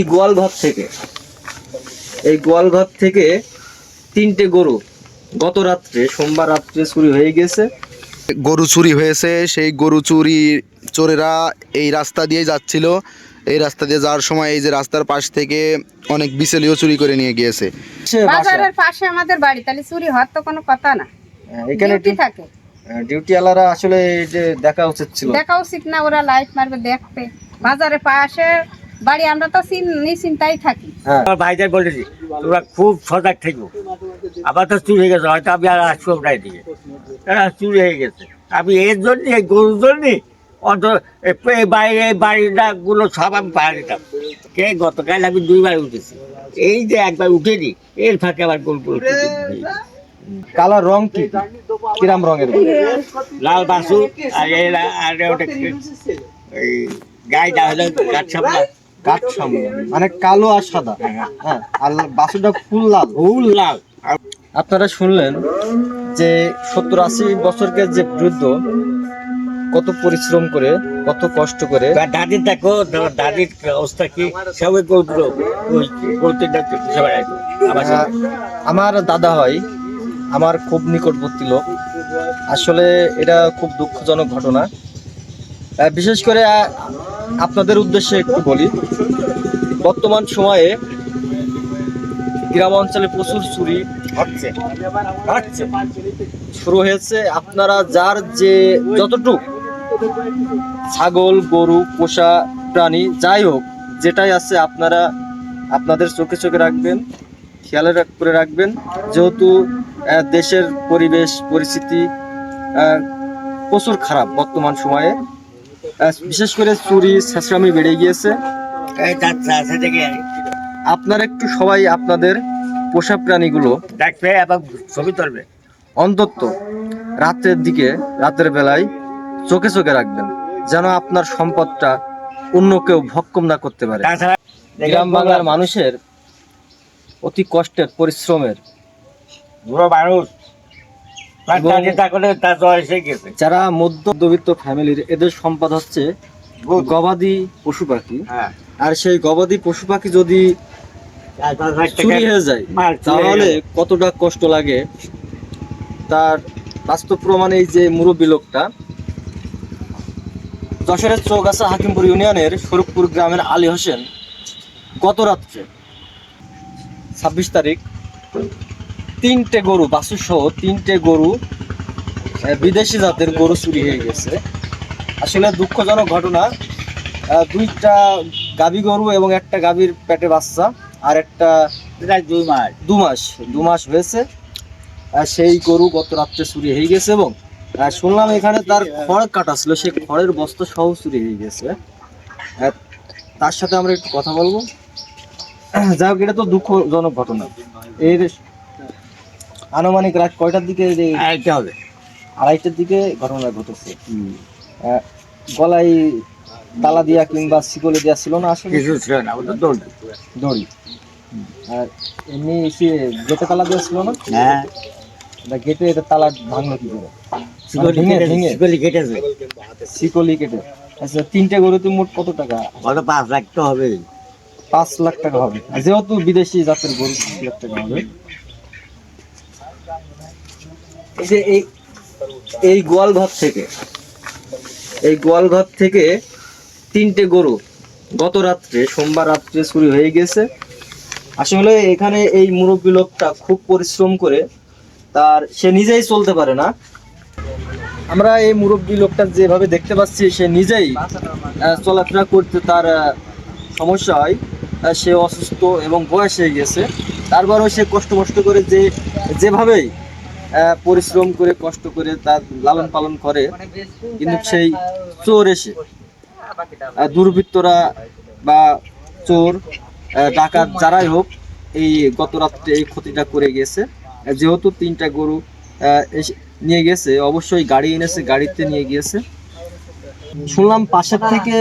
এই গোয়ালঘর থেকে এই গোয়ালঘর থেকে তিনটে গরু গত রাত্রে সোমবার রাত্রে চুরি হয়ে গেছে। গরু চুরি হয়েছে সেই গরু চুরি চোরেরা এই রাস্তা দিয়ে যাচ্ছিল। এই রাস্তা দিয়ে যাওয়ার সময় এই যে রাস্তার পাশ থেকে অনেক বিচেলিও চুরি করে নিয়ে গিয়েছে। বাজারের পাশে আমাদের বাড়ি তাহলে চুরি হওয়ার তো কোনো কথা না। হ্যাঁ, এখানে ডিউটি থাকে। ডিউটি আলারা আসলে এই যে দেখা উচিত ছিল। দেখা উচিত না ওরা লাইট মারবে দেখতে বাজারের পাশে বাড়ি আমরা তো চিন- নিশ্চিন্তাই থাকি। হ্যাঁ। আমার ভাইদের বলেছি তোমরা খুব সজাগ থাকব আবার তো চুরি হয়ে গেছে হয়তো আমি আর আসব না এদিকে। তারা চুরি হয়ে গেছে। আমি এর জন্য এই গরুর জন্য অন্ত এই বাইরে বাড়িটা গুলো সব আমি পাহাড় দিতাম। কে গতকাল আমি দুইবার উঠেছি। এই যে একবার উঠেনি এর ফাঁকে আবার গোল গোল কালার রং কি? কিরাম রঙের লাল বাসু আর আর ওটা এই গাইটা হলো গাছ কাঠ সামনে। মানে কালো আর সাদা। হ্যাঁ আর বাসুটা ফুল লাল। ফুল লাল। আপনারা শুনলেন যে সত্তর আশি বছরকে যে বৃদ্ধ কত পরিশ্রম করে কত কষ্ট করে। দাদির দেখো দাদির অবস্থা কি? সবাই করতো ওই আমার দাদা হয় আমার খুব নিকটবর্তী লোক। আসলে এটা খুব দুঃখজনক ঘটনা। বিশেষ করে আপনাদের উদ্দেশ্যে একটু বলি। বর্তমান সময়ে গ্রাম অঞ্চলে প্রচুর চুরি হচ্ছে হচ্ছে শুরু হয়েছে আপনারা যার যে যতটুক ছাগল গরু পোষা প্রাণী যাই হোক যেটাই আছে আপনারা আপনাদের চোখে চোখে রাখবেন খেয়াল রাখ- করে রাখবেন। যেহেতু দেশের পরিবেশ পরিস্থিতি প্রচুর খারাপ বর্তমান সময়ে। বিশেষ করে চুরি ছেঁচড়ামি বেড়ে গিয়েছে। আপনারা একটু সবাই আপনাদের পোষা প্রাণীগুলো ছবি তুলবে। অন্তত রাতের দিকে রাতের বেলায় চোখে চোখে রাখবেন যেন আপনার সম্পদটা অন্য কেউ ভক্ষম না করতে পারে। গ্রাম বাংলার মানুষের অতি কষ্টের পরিশ্রমের বুড়ো মানুষ যারা মধ্যবিত্ত ফ্যামিলির এদের সম্পদ হচ্ছে গবাদি পশু পাখি। হ্যাঁ। আর সেই গবাদি পশু পাখি যদি চার হয়ে যায় তাহলে কতটা কষ্ট লাগে? তার বাস্তব প্রমাণে এই যে মুরব্বী লোকটা। যশোরের চৌগাছা হাকিমপুর ইউনিয়নের স্বরূপপুর গ্রামের আলী হোসেন গত রাত্রে ছাব্বিশ তারিখ তিনটে গরু বাসু সহ তিনটে গরু বিদেশি জাতের গরু চুরি হয়ে গেছে। আসলে দুঃখজনক ঘটনা দুইটা গাভী গরু এবং একটা গাভীর পেটে বাচ্চা আর একটা প্রায় দুই মাস। দু মাস দু মাস হয়েছে। সেই গরু গত রাত্রে চুরি হয়ে গেছে এবং শুনলাম এখানে তার খড় কাটা ছিল সেই খড়ের বস্তা সহ চুরি হয়ে গেছে। তার সাথে আমরা একটু কথা বলব। যাই হোক এটা তো দুঃখজনক ঘটনা। এর আনুমানিক রাত কয়টার দিকে এই আইতে হবে। আড়াইটার দিকে ঘটনা ঘটেছে? গলায় তালা দিয়া কিংবা শিকলে দেওয়া ছিল না আসলে? কিছু ছিল না ওটা দৌড়। দড়ি। আর এমনি এসে গেটে তালা দেওয়া ছিল না? হ্যাঁ। গেটে এটা তালা ভাঙলো কি করে? শিকলি শিকলি কেটে আচ্ছা তিনটে গরুতে মোট কত টাকা? কত? পাঁচ লাখ তো হবে পাঁচ লাখ টাকা হবে। যেহেতু বিদেশি জাতের গরু লাখ টাকা হবে এই যে এই এই গোয়ালঘর থেকে, এই গোয়ালঘর থেকে তিনটে গরু গত রাত্রে, সোমবার রাত্রে চুরি হয়ে গেছে। আসলে এখানে এই মুরব্বী লোকটা খুব পরিশ্রম করে তার, সে নিজেই চলতে পারে না। আমরা এই মুরব্বী লোকটা যেভাবে দেখতে পাচ্ছি, সে নিজেই চলাফেরা করতে তার সমস্যা হয়। সে অসুস্থ এবং বয়স হয়ে গেছে। তারপরেও সে কষ্ট মষ্ট করে যে, যেভাবেই পরিশ্রম করে, কষ্ট করে তার লালন পালন করে। কিন্তু সেই চোর এসে দুর্বৃত্তরা বা চোর ডাকাত যারাই হোক, এই গত রাত্রে এই ক্ষতিটা করে গেছে। যেহেতু তিনটা গরু নিয়ে গেছে, অবশ্যই গাড়ি এনেছে, গাড়িতে নিয়ে গিয়েছে। শুনলাম পাশের থেকে,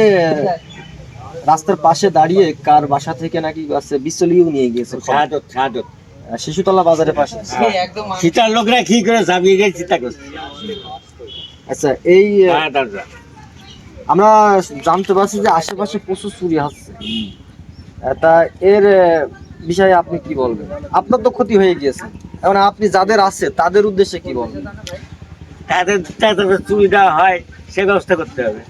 রাস্তার পাশে দাঁড়িয়ে কার বাসা থেকে নাকি বিচলিও নিয়ে গিয়েছে। শিশুতলা বাজারের পাশে। শীতার লোকরা কি করে চাপিয়ে গেছে চিন্তা করছে। আচ্ছা এই হ্যাঁ দাদা। আমরা জানতে পারছি যে আশেপাশে প্রচুর চুরি হচ্ছে। তা এর বিষয়ে আপনি কি বলবেন? আপনার তো ক্ষতি হয়ে গিয়েছে। এখন আপনি যাদের আছে তাদের উদ্দেশ্যে কি বলবেন? তাদের তাদের চুরিটা হয় সে ব্যবস্থা করতে হবে।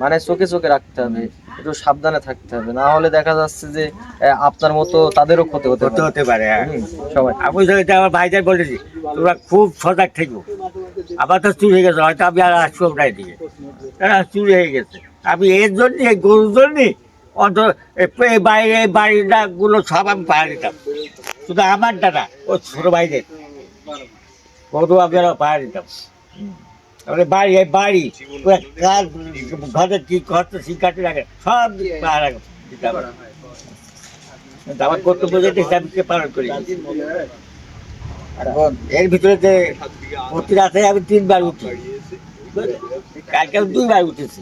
মানে চোখে চোখে রাখতে হবে। একটু সাবধানে থাকতে হবে। না হলে দেখা যাচ্ছে যে আপনার মতো তাদেরও ক্ষতি হতে পারে। হতে পারে হ্যাঁ। সবাই। আমি তো আমার ভাইদের বলেছি তোমরা খুব সজাগ থাকব আবার তো চুরি হয়ে গেছে হয়তো আমি আর আসব না এদিকে। চুরি হয়ে গেছে। আমি এর জন্য এই গরুর জন্য অন্তত এই বাইরে বাড়িটা গুলো সব আমি পাহাড় দিতাম। শুধু আমার দাদা ও ছোট ভাইদের। গরু আমি আরও পাহাড় দিতাম। তারপরে বাড়ি এই বাড়ি পুরো কাজ ঘরে কি করতে শিকাটি রাখে সব আমার কর্তব্য যেটা আমি পালন করি। এখন এর ভিতরে যে প্রতি রাতে আমি তিনবার উঠি কালকে আমি দুইবার উঠেছি।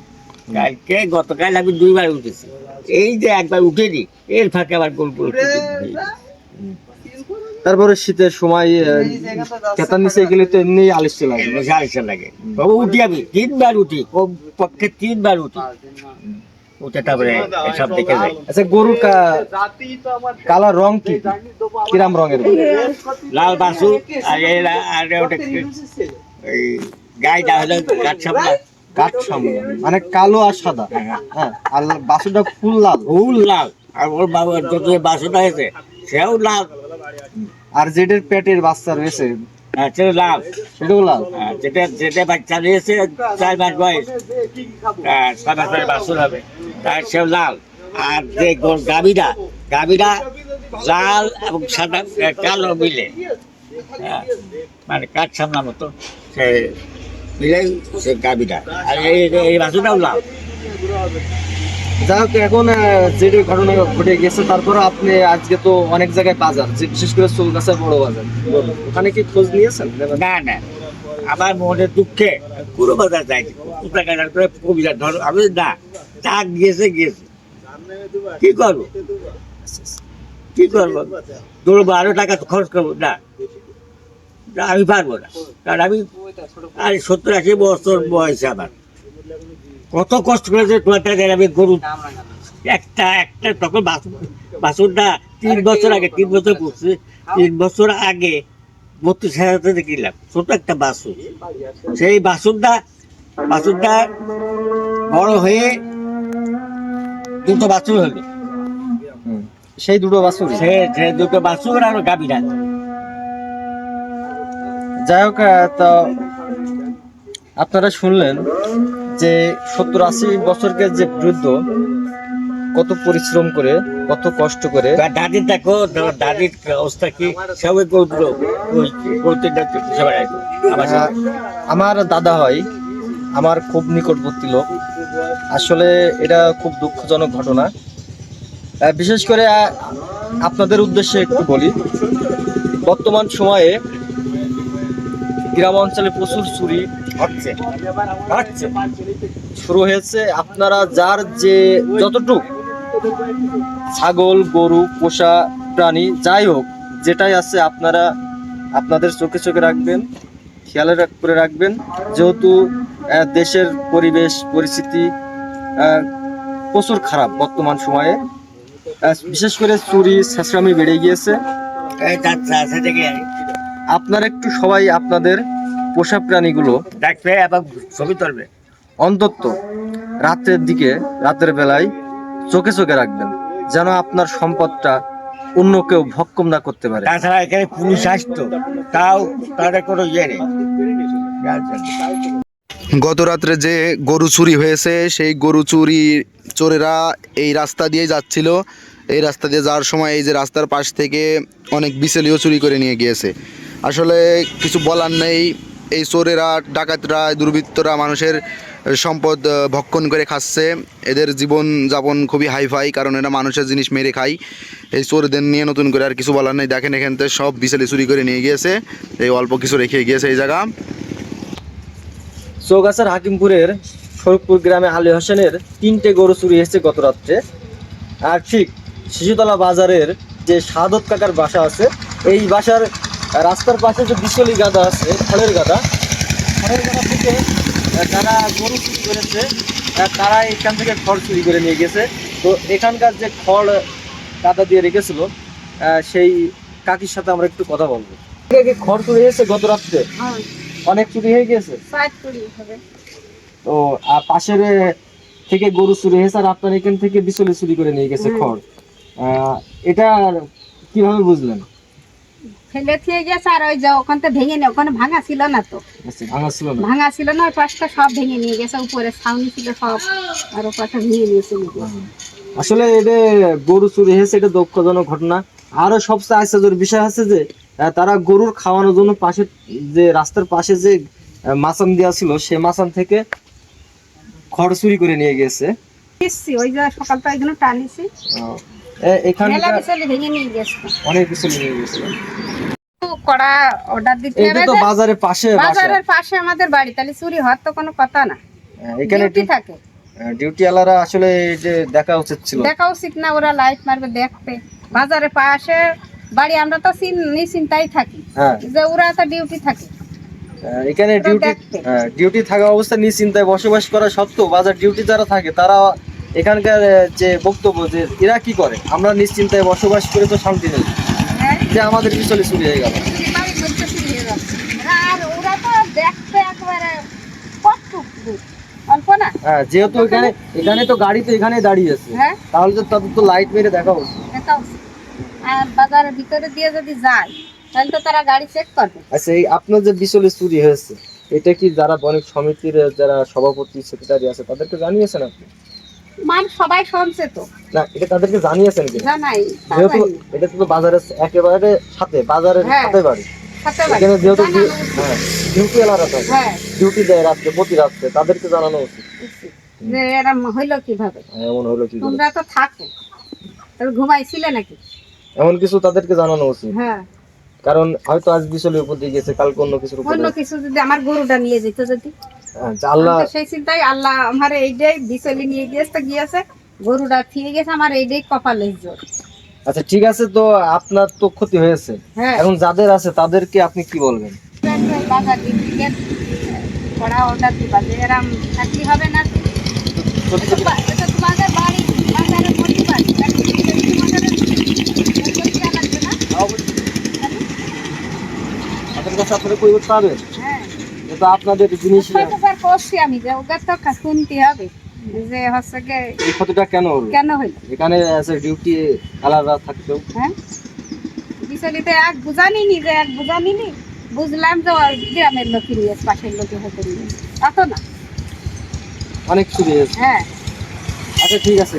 কালকে গতকাল আমি দুইবার উঠেছি। এই যে একবার উঠেনি এর ফাঁকে আবার গোল গোল উঠে তারপরে শীতের সময় কেতার নিচে গেলে তো এমনি আলিশতে লাগে আলিশা লাগে তবু উঠি আমি তিনবার উঠি কম পক্ষে তিনবার উঠি। উঠে তারপরে এসব দেখে যাই। আচ্ছা গরুর কালার রং কি? কিরাম রঙের লাল বাসু আর এই আর ওটা এই গাইটা হলো গাছ সামলা। কাঠ মানে কালো আর সাদা। হ্যাঁ আর বাসুটা ফুল লাল। ফুল লাল আর ওর বাবা যত বাসুটা হয়েছে সেও লাল। আর যেটার পেটের বাচ্চা রয়েছে হ্যাঁ সেটাও লাল? হ্যাঁ, যেটা যেটা বাচ্চা রয়েছে চার মাস বয়স। হ্যাঁ, ছয় মাস বয়স বাছুর হবে। তার সেও লাল। আর যে লাল এবং সাদা এ, কালো মিলে। মানে কাঠ মতো সে মিলে সে আর এই এই বাছুরটাও লাল। যাই হোক এখন যেটা ঘটনা ঘটে গেছে তারপরে আপনি আজকে তো অনেক জায়গায় বাজার যে বিশেষ করে চৌগাছা বড় বাজার। ওখানে কি খোঁজ নিয়েছেন? না না। আমার মনে দুঃখে পুরো বাজার যাইছি কাটার করে কবিতা ধরো আমি না চা গিয়েছে গিয়েছে কি করব? কি করব? ধরবো আরও টাকা খরচ করব না, আমি পারব না। কারণ আমি আর সত্তর আশি বছর বয়স আমার। কত কষ্ট করেছে তোমার টাকা আমি গরু একটা একটা তখন বাছুর বাছুরটা তিন বছর আগে তিন বছর পড়ছে তিন বছর আগে বত্রিশ হাজার টাকা কিনলাম। ছোট একটা বাছুর সেই বাছুরটা বাছুরটা বড় হয়ে দুটো বাছুর হলো। সেই দুটো বাছুর সে সে দুটো বাছুর আর গাভীরা। যাই হোক তো আপনারা শুনলেন যে সত্তর আশি বছরকে যে বৃদ্ধ কত পরিশ্রম করে কত কষ্ট করে। দাদির দেখো দাদির অবস্থা কি? সবাই। আমার দাদা হয় আমার খুব নিকটবর্তী লোক। আসলে এটা খুব দুঃখজনক ঘটনা। বিশেষ করে আপনাদের উদ্দেশ্যে একটু বলি। বর্তমান সময়ে গ্রাম অঞ্চলে প্রচুর চুরি হচ্ছে শুরু হয়েছে আপনারা যার যে যতটুক ছাগল গরু পোষা প্রাণী যাই হোক যেটাই আছে আপনারা আপনাদের চোখে চোখে রাখবেন খেয়ালে রাখ- করে রাখবেন। যেহেতু দেশের পরিবেশ পরিস্থিতি প্রচুর খারাপ বর্তমান সময়ে। বিশেষ করে চুরি ছেঁচড়ামি বেড়ে গিয়েছে। আপনারা একটু সবাই আপনাদের পোষা প্রাণীগুলো দেখবে এবং ছবি তুলবে। অন্তত রাতের দিকে রাতের বেলায় চোখে চোখে রাখবেন যেন আপনার সম্পদটা অন্য কেউ ভক্ষম না করতে পারে। তাছাড়া এখানে পুলিশ আসতো তাও তাদের কোনো ইয়ে নেই। গত রাত্রে যে গরু চুরি হয়েছে সেই গরু চুরি চোরেরা এই রাস্তা দিয়ে যাচ্ছিল। এই রাস্তা দিয়ে যাওয়ার সময় এই যে রাস্তার পাশ থেকে অনেক বিচেলিও চুরি করে নিয়ে গিয়েছে। আসলে কিছু বলার নেই। এই চোরেরা, ডাকাতরা, দুর্বৃত্তরা মানুষের সম্পদ ভক্ষণ করে খাচ্ছে। এদের জীবন যাপন খুবই হাইফাই, কারণ এরা মানুষের জিনিস মেরে খায়। এই চোরদের নিয়ে নতুন করে আর কিছু বলার নেই। দেখেন এখান থেকে সব বিচেলি চুরি করে নিয়ে গিয়েছে। এই অল্প কিছু রেখে গিয়েছে এই জায়গা। চৌগাছার হাকিমপুরের শরীফপুর গ্রামে আলী হোসেনের তিনটে গরু চুরি এসেছে গত রাত্রে আর ঠিক শিশুতলা বাজারের যে সাদত কাকার বাসা আছে, এই বাসার রাস্তার পাশে যে বিশলি গাদা আছে ফলের গাদা ফলের গাদা থেকে যারা গরু চুরি করেছে তারা এখান থেকে খড় চুরি করে নিয়ে গেছে। তো এখানকার যে খড় কাদা দিয়ে রেখেছিল সেই কাকির সাথে আমরা একটু কথা বলব। খড় চুরি হয়েছে গত রাত্রে? হ্যাঁ। অনেক চুরি হয়ে গেছে? তো আর পাশের থেকে গরু চুরি হয়েছে আর আপনার এখান থেকে বিচলে চুরি করে নিয়ে গেছে খড়। আহ, এটা কীভাবে বুঝলেন? ফেলে থিয়ে গেছে আর ওই যে ওখান থেকে ভেঙে নিয়ে ওখানে ভাঙা ছিল না তো। আচ্ছা, ভাঙা ছিল না? ভাঙা ছিল না ওই পাশটা সব ভেঙে নিয়ে গেছে উপরে ছাউনি ছিল সব আর ওই পাশটা ভেঙে নিয়েছে আসলে এটা গরু চুরি হয়েছে এটা দুঃখজনক ঘটনা। আরও সবচেয়ে আশ্চর্যের বিষয় আছে যে তারা গরুর খাওয়ানোর জন্য পাশে যে রাস্তার পাশে যে মাচান দেওয়া ছিল সে মাচান থেকে খড় চুরি করে নিয়ে গেছে। ওই যে সকালটা এখানে টানিছি। এখানে ভেঙে নিয়ে গেছে। অনেক কিছু নিয়ে গেছে। কড়া অর্ডার দিতে এটা হবে তো বাজারের পাশে বাজারের পাশে আমাদের বাড়ি তাহলে চুরি হওয়ার তো কোনো কথা না। এখানে ডিউটি থাকে। ডিউটি আলারা আসলে যে দেখা উচিত ছিল। দেখা উচিত না ওরা লাইট মারবে দেখবে। বাজারের পাশে বাড়ি আমরা তো চিন নিশ্চিন্তাই থাকি। হ্যাঁ। যে ওরা তো ডিউটি থাকে। এখানে ডিউটি ডিউটি থাকা অবস্থা নিশ্চিন্তায় বসবাস করা সত্ত্বেও বাজার ডিউটি যারা থাকে তারা এখানকার যে বক্তব্য যে এরা কি করে? আমরা নিশ্চিন্তায় বসবাস করে তো শান্তি নেই। হ্যাঁ যে আমাদের পিছলে চুরি হয়ে গেল। হয়ে যেহেতু এখানে এখানে তো গাড়ি তো এখানে দাঁড়িয়ে আছে। হ্যাঁ? তাহলে তো তাদের তো লাইট মেরে দেখা উচিত বাজারের ভিতরে দিয়ে যদি যায় তাহলে তো তারা গাড়ি চেক করবে। আচ্ছা এই আপনার যে বিচলে চুরি হয়েছে এটা কি যারা বণিক সমিতির যারা সভাপতি সেক্রেটারি আছে তাদেরকে জানিয়েছেন আপনি? মান সবাই শুনছে তো। না এটা তাদেরকে জানিয়েছেন কি জানাই তা যেহেতু এটা তো বাজারের একেবারে সাথে বাজারের হ্যাঁ। সাথে বাড়ি। এখানে যেহেতু। হ্যাঁ ডিউটি থাকে হ্যাঁ। ডিউটি দেয় রাত্রে প্রতি রাত্রে তাদেরকে জানানো উচিত। যে এরম হইল কীভাবে? হ্যাঁ, এমন হলো কি তোমরা তো থাকো। তবে ঘুমাইছিলে নাকি? এমন কিছু তাদেরকে জানানো উচিত। হ্যাঁ। কারণ হয়তো আজ বিচলের উপর দিয়ে গেছে কালকে অন্য কিছুর উপর অন্য কিছু যদি আমার গরুটা নিয়ে যেত যদি? আল্লাহ সেই চিন্তাই আল্লাহ আমার এইটাই বিচলি নিয়ে গিয়েছে গিয়েছে গরুটা ফিরে গেছে আমার এইটাই কপালে জোর আচ্ছা ঠিক আছে তো আপনার তো ক্ষতি হয়েছে। হ্যাঁ। এখন যাদের আছে তাদেরকে আপনি কি বলবেন? বাজার পড়া অর্ডার দিবা এরম চাকরি হবে না? তোমাদের বাড়ি দেওয়া লাগবে না তাদের কাছে আপনারা কই করতে পারবেন হ্যাঁ। এটা আপনাদের জিনিস ছয়টাবার করছি আমি? যে ওকে তো শুনতে হবে। যে হচ্ছে গিয়ে এই ক্ষতিটা কেন হলো? কেন হইল এখানে আছে ডিউটি আলাদা থাকতেও। হ্যাঁ? বিচলিতে এক বুঝানি নি যে এক বুঝানি নি বুঝলাম যে গ্রামের লোকই নিয়ে পাশের লোকে হতে নিয়ে। অত না। অনেক হয়েছে হ্যাঁ। আচ্ছা ঠিক আছে।